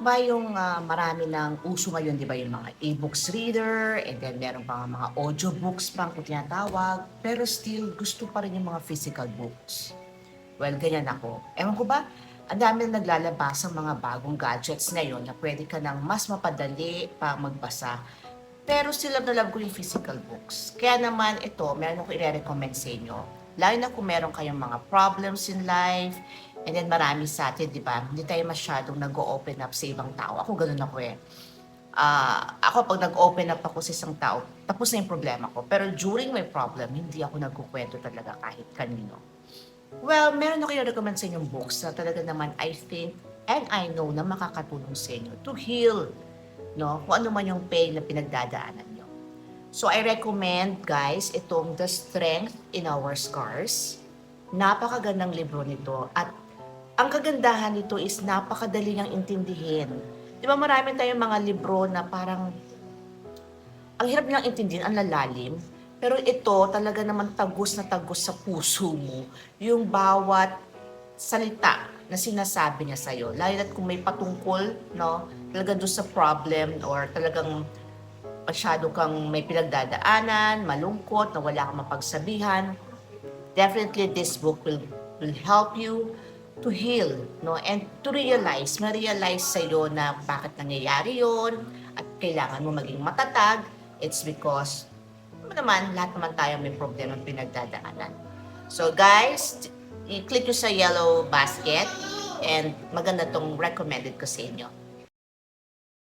ba yung ah, marami ng uso ngayon, di ba, yung mga e-books reader, and then meron pa mga audiobooks pang kung tinatawag, pero still gusto pa rin yung mga physical books. Well, ganyan ako. Ewan ko ba, ang dami na naglalabas ng mga bagong gadgets ngayon na pwede ka nang mas mapadali pa magbasa. Pero still love na love ko yung physical books. Kaya naman ito, meron ako i-recommend sa inyo. Lalo na kung meron kayong mga problems in life, and then marami sa atin, di ba? Hindi tayo masyadong nag-open up sa ibang tao. Ako ganun ako eh. Ah, ako pag nag-open up ako sa isang tao, tapos na yung problema ko. Pero during my problem, hindi ako nagkukwento talaga kahit kanino. Well, meron ako i-recommend sa inyong books na talaga naman I think and I know na makakatulong sa inyo to heal no? Kung ano man yung pain na pinagdadaanan nyo. So, I recommend, guys, itong The Strength in Our Scars. Napakagandang libro nito. At ang kagandahan nito is napakadali niyang intindihin. Di ba marami tayong mga libro na parang ang hirap nilang intindihin, ang lalalim. Pero ito talaga naman tagos na tagos sa puso mo. Yung bawat salita na sinasabi niya sa'yo. Lalo na't kung may patungkol, no, talaga doon sa problem or talagang masyado kang may pinagdadaanan, malungkot, na wala kang mapagsabihan, definitely this book will will help you to heal, no? And to realize, ma-realize sa'yo na bakit nangyayari yon at kailangan mo maging matatag. It's because, naman, lahat naman tayo may problema pinagdadaanan. So guys, i-click nyo sa yellow basket and maganda tong recommended ko sa inyo.